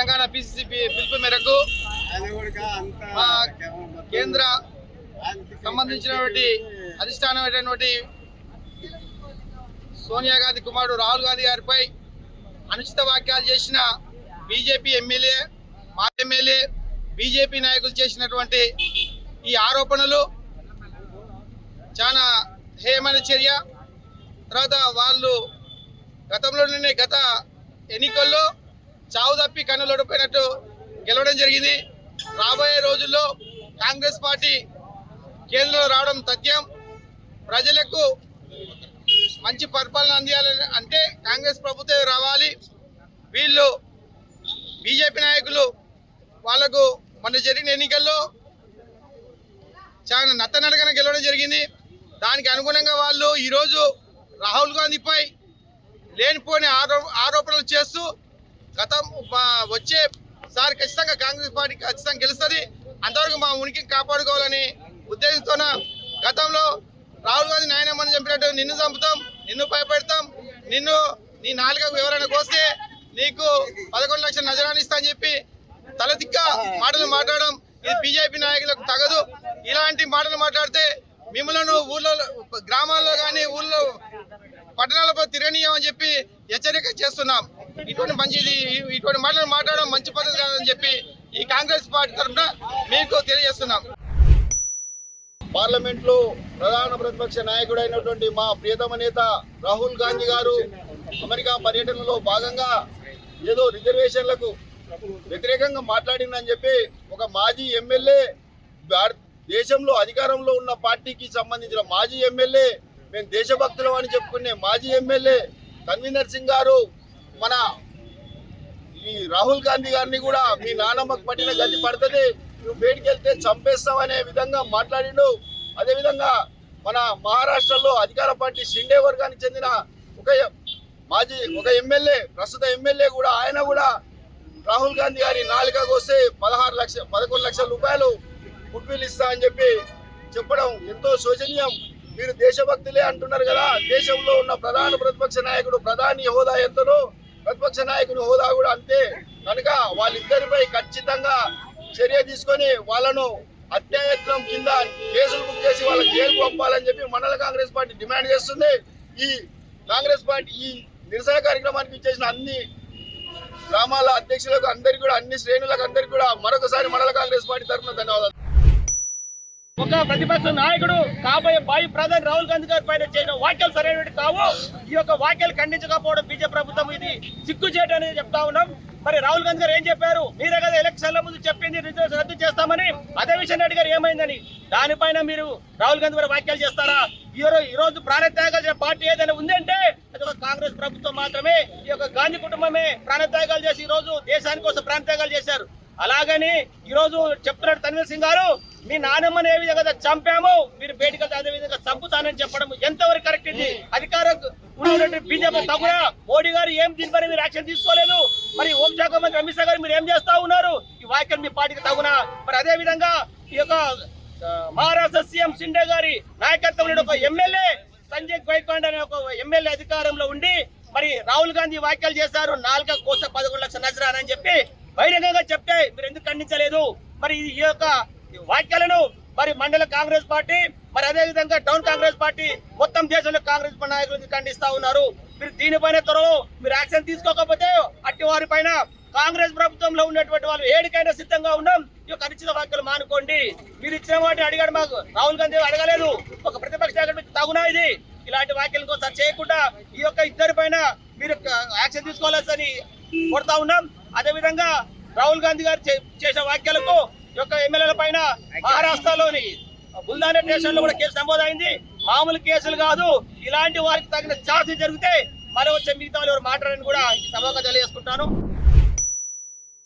Telangana PCC పిలుపు మేరకు కేంద్ర సంబంధించినటువంటి అధిష్టానమైనటువంటి సోనియా గాంధీ కుమారుడు రాహుల్ గాంధీ గారిపై అనుచిత వాక్యాలు చేసిన బీజేపీ ఎమ్మెల్యే మా ఎమ్మెల్యే బీజేపీ నాయకులు చేసినటువంటి ఈ ఆరోపణలు చాలా హేయమైన చర్య. తర్వాత వాళ్ళు గతంలోనే గత ఎన్నికల్లో చావు తప్పి కన్నులొడిపోయినట్టు గెలవడం జరిగింది. రాబోయే రోజుల్లో కాంగ్రెస్ పార్టీ కేంద్రంలో రావడం తథ్యం. ప్రజలకు మంచి పరిపాలన అందియాలని అంటే కాంగ్రెస్ ప్రభుత్వం రావాలి. వీళ్ళు బీజేపీ నాయకులు వాళ్ళకు మన జరిగిన ఎన్నికల్లో చాలా నత్తనడకన గెలవడం జరిగింది. దానికి అనుగుణంగా వాళ్ళు ఈరోజు రాహుల్ గాంధీపై లేనిపోని ఆరో ఆరోపణలు చేస్తూ గతం మా- వచ్చే సారి ఖచ్చితంగా కాంగ్రెస్ పార్టీ ఖచ్చితంగా గెలుస్తుంది. అంతవరకు మా ఉనికిని కాపాడుకోవాలని ఉద్దేశంతోన గతంలో రాహుల్ గాంధీ నాయనమ్మని చంపినట్టు నిన్ను చంపుతాం నిన్ను భయపెడతాం నిన్ను నీ నాలుగకు వివరణ కోస్తే నీకు పదకొండు లక్షల నజరాన్ని ఇస్తా అని చెప్పి తలదిక్క మాటలు మాట్లాడడం ఇది బీజేపీ నాయకులకు తగదు. ఇలాంటి మాటలు మాట్లాడితే మిమ్మల్ని ఊళ్ళో గ్రామాల్లో కానీ ఊళ్ళో పట్టణాలపై తిరగనీయమని చెప్పి హెచ్చరిక చేస్తున్నాం. ఇటువంటి మంచిది ఇటువంటి మాటలు మాట్లాడడం మంచి పద్ధతి కాదని చెప్పి ఈ కాంగ్రెస్ పార్టీ తరఫున మీకు తెలియజేస్తున్నాం. పార్లమెంట్లో ప్రధాన ప్రతిపక్ష నాయకుడైనటువంటి మా ప్రియతమ నేత రాహుల్ గాంధీ గారు అమెరికా పర్యటనలో భాగంగా ఏదో రిజర్వేషన్లకు వ్యతిరేకంగా మాట్లాడిందని చెప్పి ఒక మాజీ ఎమ్మెల్యే దేశంలో అధికారంలో ఉన్న పార్టీకి సంబంధించిన మాజీ ఎమ్మెల్యే మేము దేశభక్తులం అని చెప్పుకునే మాజీ ఎమ్మెల్యే కన్వీనర్ సింగ్ గారు మన ఈ రాహుల్ గాంధీ గారిని కూడా మీ నానమ్మకు పట్టిన గతి పడుతుంది. నువ్వు బయటికి వెళ్తే చంపేస్తావు అనే విధంగా మాట్లాడిండు. అదేవిధంగా మన మహారాష్ట్రలో అధికార పార్టీ షిండే వర్గానికి చెందిన ఒక మాజీ ఒక ఎమ్మెల్యే ప్రస్తుత ఎమ్మెల్యే కూడా ఆయన కూడా రాహుల్ గాంధీ గారి నాలుకకు వస్తే పదహారు లక్ష పదకొండు లక్షల రూపాయలు గుడ్విల్ ఇస్తా అని చెప్పి చెప్పడం ఎంతో శోచనీయం. మీరు దేశభక్తులే అంటున్నారు కదా. దేశంలో ఉన్న ప్రధాన ప్రతిపక్ష నాయకుడు ప్రధాని హోదా ఎంతనో ప్రతిపక్ష నాయకుని హోదా కూడా అంతే. కనుక వాళ్ళిద్దరిపై ఖచ్చితంగా చర్య తీసుకొని వాళ్ళను అత్యాయత్నం కింద కేసులు బుక్ చేసి వాళ్ళ జైలు పంపాలని చెప్పి మండల కాంగ్రెస్ పార్టీ డిమాండ్ చేస్తుంది. ఈ కాంగ్రెస్ పార్టీ ఈ నిరసన కార్యక్రమానికి ఇచ్చేసిన అన్ని గ్రామాల అధ్యక్షులకు అందరికీ కూడా అన్ని శ్రేణులకు అందరికీ కూడా మరొకసారి మండల కాంగ్రెస్ పార్టీ తరఫున ధన్యవాదాలు. ఒక ప్రతిపక్ష నాయకుడు కాబోయే బాయి ప్రధాని రాహుల్ గాంధీ గారి పైన చేసిన వ్యాఖ్యలు సరైనవి కావు. ఈ యొక్క వ్యాఖ్యలు ఖండించకపోవడం బీజేపీ ప్రభుత్వం ఇది సిగ్గు చేయడం అనేది చెప్తా ఉన్నాం. మరి రాహుల్ గాంధీ గారు ఏం చెప్పారు? మీరే కదా ఎలక్షన్ల ముందు చెప్పింది రిజర్వేషన్ రద్దు చేస్తామని. అదే విషయం రెడ్డి గారు ఏమైందని? దానిపైన మీరు రాహుల్ గాంధీ గారు వ్యాఖ్యలు చేస్తారా? ఈ రోజు ప్రాణత్యాగాలు చేసిన పార్టీ ఏదైనా ఉందంటే అది ఒక కాంగ్రెస్ ప్రభుత్వం మాత్రమే ఈ యొక్క గాంధీ కుటుంబమే ప్రాణత్యాగాలు చేసి ఈ రోజు దేశాని కోసం ప్రాణత్యాగాలు చేశారు. అలాగని ఈ రోజు చెప్తున్నాడు తన్వీర్ సింగ్ గారు మీ నానమ్మని ఏ విధంగా చంపామో మీరు బయటకు అదే విధంగా చంపుతానని చెప్పడం ఎంతవరకు కరెక్ట్ ఇది? అధికారం ఉన్నటువంటి బీజేపీ తగున మోడీ గారు ఏం దీనిపై మీరు యాక్షన్ తీసుకోలేదు? మరి హోంశాఖ మంత్రి అమిత్ షా గారు మీరు ఏం చేస్తా ఉన్నారు? ఈ వ్యాఖ్యలు మీ పార్టీకి తగునా? మరి అదే విధంగా ఈ యొక్క మహారాష్ట్ర సీఎం షిండే గారి నాయకత్వంలో ఒక ఎమ్మెల్యే సంజయ్ గైక్వాడ్ అనే ఒక ఎమ్మెల్యే అధికారంలో ఉండి మరి రాహుల్ గాంధీ వ్యాఖ్యలు చేశారు నాలుగ కోస పదకొండు లక్షల నజరానని చెప్పి బహిరంగంగా చెప్తే మీరు ఎందుకు ఖండించలేదు? మరి ఈ యొక్క వాక్యాలను మరి మండల కాంగ్రెస్ పార్టీ మరి అదే విధంగా టౌన్ కాంగ్రెస్ పార్టీ మొత్తం దేశంలో కాంగ్రెస్ నాయకులు ఖండిస్తా ఉన్నారు. మీరు దీనిపైన త్వరలో మీరు యాక్షన్ తీసుకోకపోతే అట్టి వారి పైన కాంగ్రెస్ ప్రభుత్వంలో ఉన్నటువంటి వాళ్ళు ఏడికైనా సిద్ధంగా ఉన్నాం. ఈ యొక్క అనిశ్చిత వ్యాఖ్యలు మానుకోండి. మీరు ఇచ్చిన వాటిని అడిగాడు మాకు రాహుల్ గాంధీ అడగలేదు. ఒక ప్రతిపక్ష నాయకుడికి తగునా ఇది. ఇలాంటి వ్యాఖ్యలు కోసం చేయకుండా ఈ యొక్క ఇద్దరి పైన మీరు యాక్షన్ తీసుకోవాలని కోరుతా ఉన్నాం. అదే విధంగా రాహుల్ గాంధీ గారు చే- చేసిన వ్యాఖ్యలకు యొక్క ఎమ్మెల్యేల పైన మహారాష్ట్రలోని బుల్దానే స్టేషన్లో కూడా కేసు నమోదైంది మామూలు కేసులు కాదు. ఇలాంటి వారికి తగిన ఛార్జీ జరిగితే మరి వచ్చే మిగతా వాళ్ళు ఎవరు మాట్లాడని కూడా సభగా తెలియజేసుకుంటాను.